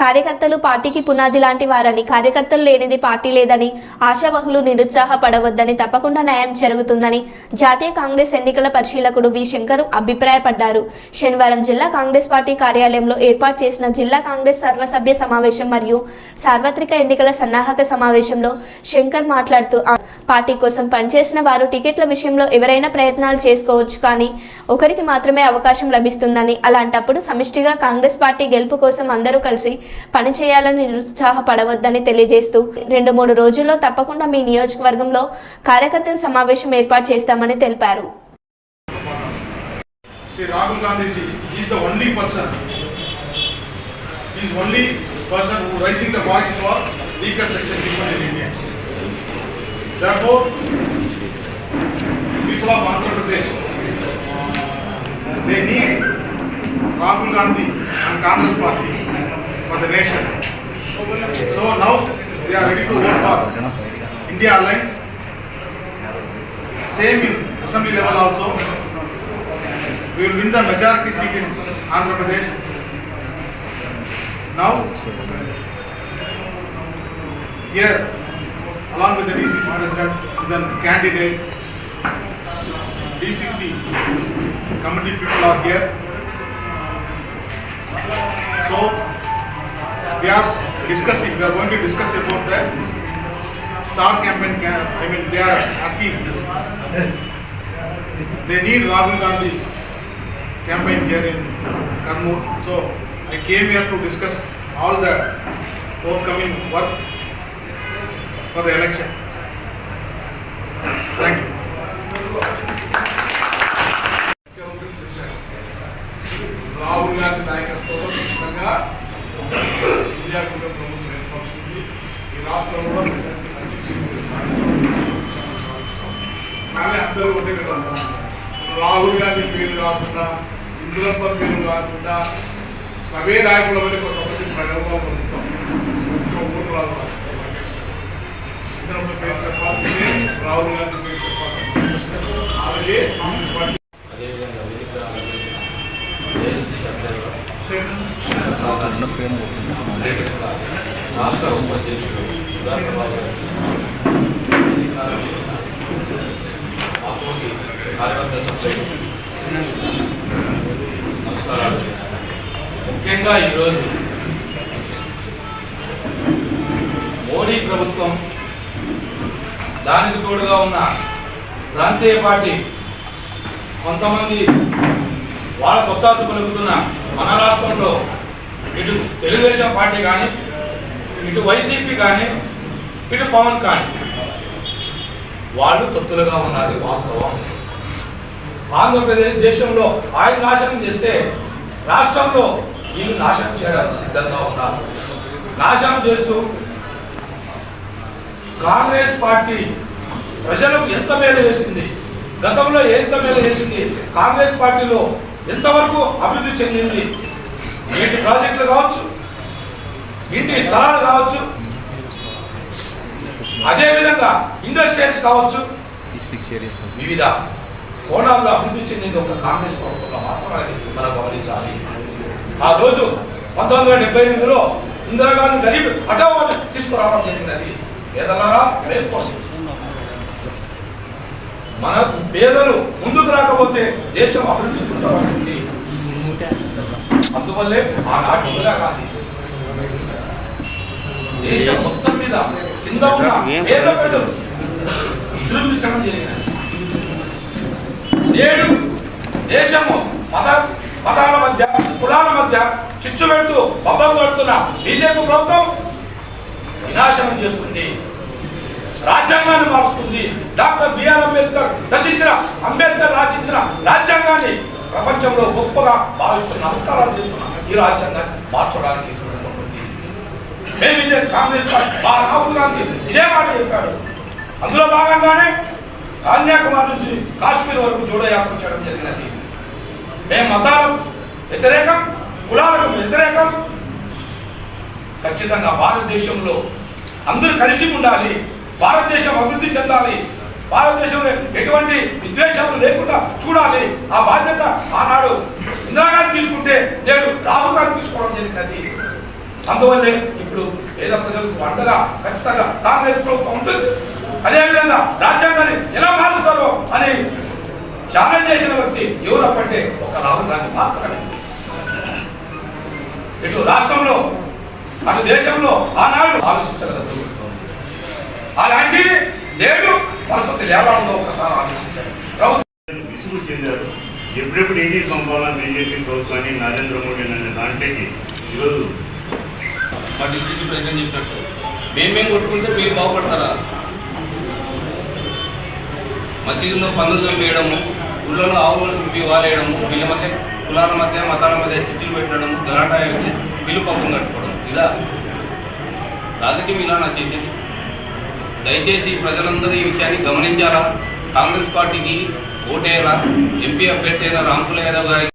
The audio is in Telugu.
కార్యకర్తలు పార్టీకి పునాది లాంటి వారని కార్యకర్తలు లేనిది పార్టీ లేదని ఆశావహులు నిరుత్సాహపడవద్దని తప్పకుండా న్యాయం జరుగుతుందని జాతీయ కాంగ్రెస్ ఎన్నికల పరిశీలకుడు వి. శంకర్ అభిప్రాయపడ్డారు. శనివారం జిల్లా కాంగ్రెస్ పార్టీ కార్యాలయంలో ఏర్పాటు చేసిన జిల్లా కాంగ్రెస్ సర్వసభ్య సమావేశం మరియు సార్వత్రిక ఎన్నికల సన్నాహక సమావేశంలో శంకర్ మాట్లాడుతూ పార్టీ కోసం పనిచేసిన వారు టికెట్ల విషయంలో ఎవరైనా ప్రయత్నాలు చేసుకోవచ్చు కానీ ఒకరికి మాత్రమే అవకాశం లభిస్తుందని అలాంటప్పుడు సమిష్టిగా కాంగ్రెస్ పార్టీ గెలుపు కోసం అందరూ కలిసి పని చేయాలని నిరుత్సాహపడవద్దని తెలియజేస్తూ రెండు మూడు రోజుల్లో తప్పకుండా మీ నియోజకవర్గంలో కార్యకర్తల సమావేశం ఏర్పాటు చేస్తామని తెలిపారు They need Rahul Gandhi and Congress Party. For the nation. So now they are ready to vote for India Alliance. Same in assembly level also. We will win the majority seat in Andhra Pradesh. Now, here, along with the DCC president, then candidate, DCC committee people are here. So, we are discussing, we are going to discuss about the star campaign, I mean, they are asking, they need Rahul Gandhi campaign here in Karnool. So I came here to discuss all the forthcoming work for the election. రాష్ట్రంలో మంచి సీట్లు. కానీ అందరూ ఒకటే కదా రాహుల్ గాంధీ పేరు కాకుండా ఇందులప్ప పేరు కాకుండా అవే నాయకుల మీద కొంతమంది ఒక్క ఓటు రాదు. ఇందులప్ప పేరు చెప్పాల్సిందే రాహుల్ గాంధీ పేరు చెప్పాల్సిందే. అలాగే అదేవిధంగా రాష్ట్ర ఉపాధ్యక్షుడు కార్యవర్గ సభ్యులు నమస్కారాలు ముఖ్యంగా ఈరోజు మోడీ ప్రభుత్వం దానికి తోడుగా ఉన్న ప్రాంతీయ పార్టీ కొంతమంది వాళ్ళ కొత్తాసు పలుకుతున్న మన రాష్ట్రంలో ఇటు తెలుగుదేశం పార్టీ కానీ ఇటు వైసీపీ కానీ ఇటు పవన్ కానీ వాళ్ళు తొత్తులుగా ఉన్నది వాస్తవం. ఆంధ్రప్రదేశ్ దేశంలో ఆయన నాశనం చేస్తే రాష్ట్రంలో వీళ్ళు నాశనం చేయడానికి సిద్ధంగా ఉన్నారు. నాశనం చేస్తూ కాంగ్రెస్ పార్టీ ప్రజలకు ఎంత మేలు చేసింది? గతంలో ఎంత మేలు చేసింది? కాంగ్రెస్ పార్టీలో ఎంతవరకు అభివృద్ధి చెందింది? నీటి ప్రాజెక్టులు కావచ్చు ఇంటి స్థలాలు కావచ్చు అదేవిధంగా ఇండస్ట్రియల్స్ కావచ్చు వివిధ కోణాల్లో అభివృద్ధి చెందింది ఒక కాంగ్రెస్ ప్రభుత్వంలో మాత్రమే మనం గమనించాలి. ఆ రోజు పంతొమ్మిది వందల డెబ్బై ఎనిమిదిలో ఇందిరాగాంధీ గరీబ్ హఠావో తీసుకురావడం జరిగినది. పేదలారా రేపు కోసం. మన పేదలు ముందుకు రాకపోతే దేశం అభివృద్ధి కుంటపడుతుంది అందువల్లే ఆనాటి ఇందిరాగాంధీ దేశం మొత్తం మీద కింద ఉన్న పేద ప్రజలు విజృంభించడం జరిగినది నేడు దేశము మత మతాల మధ్య కులాల మధ్య చిచ్చు పెడుతూ బొబ్బం కొడుతున్న బీజేపీ ప్రభుత్వం వినాశనం చేస్తుంది. రాజ్యాంగాన్ని మారుస్తుంది. డాక్టర్ బిఆర్ అంబేద్కర్ రచించిన అంబేద్కర్ రచించిన రాజ్యాంగాన్ని ప్రపంచంలో గొప్పగా భావిస్తున్న నమస్కారాలు చేస్తున్న ఈ రాజ్యాంగాన్ని మార్చడానికి ఉంటుంది. మేము ఇదే కాంగ్రెస్ పార్టీ మా రాహుల్ గాంధీ ఇదే మాట చెప్పాడు. అందులో భాగంగానే కన్యాకుమారి నుంచి కాశ్మీర్ వరకు జోడో యాత్ర చేయడం జరిగినది. మేము మతాలకు వ్యతిరేకం కులాలకు వ్యతిరేకం. ఖచ్చితంగా భారతదేశంలో అందరూ కలిసి ఉండాలి భారతదేశం అభివృద్ధి చెందాలి భారతదేశంలో ఎటువంటి విద్వేషాలు లేకుండా చూడాలి. ఆ బాధ్యత ఆనాడు ఇందిరాగాంధీ తీసుకుంటే నేడు రాహుల్ గాంధీ తీసుకోవడం జరిగినది. అందువల్లే ఇప్పుడు పేద ప్రజలకు అండగా ఖచ్చితంగా కాంగ్రెస్ ప్రభుత్వం ఉంటుంది. అదేవిధంగా రాజ్యాంగాన్ని ఎలా మారుస్తారో అని ఛాలెంజ్ చేసిన వ్యక్తి ఎవరప్పంటే ఒక రాహుల్ గాంధీ మాత్రమే. ఇటు రాష్ట్రంలో అటు దేశంలో ఆనాడు ఆలోచించగలదు అలాంటివి నేడు పరిస్థితి ఉందో ఒకసారి ఆలోచించాడు. ప్రభుత్వం విసుగు చెందారు. ఎప్పుడెప్పుడు ఇంటికి పంపాలా బీజేపీ ప్రభుత్వాన్ని నరేంద్ర మోడీ అనే దాంట్లోకి ఈరోజు మా డిసిసి ప్రెసిడెంట్ చెప్పినట్టు. మేమేం కొట్టుకుంటే మీరు బాగుపడతారా? మసీదులో పన్నులు వేయడము ఊళ్ళలో ఆవులను తుడిపి వాలేయడము వీళ్ళ మధ్య కులాల మధ్య మతాల మధ్య చిచ్చులు పెట్టడం గలాటా వచ్చి బిల్లు పక్కన కట్టుకోవడం. ఇలా రాజకీయం ఇలా నా చేసేది. దయచేసి ప్రజలందరూ ఈ విషయాన్ని గమనించాలా? కాంగ్రెస్ పార్టీకి ఓటేయాలా? ఎంపీ అభ్యర్థి అయిన రాంకుల యాదవ్ గారికి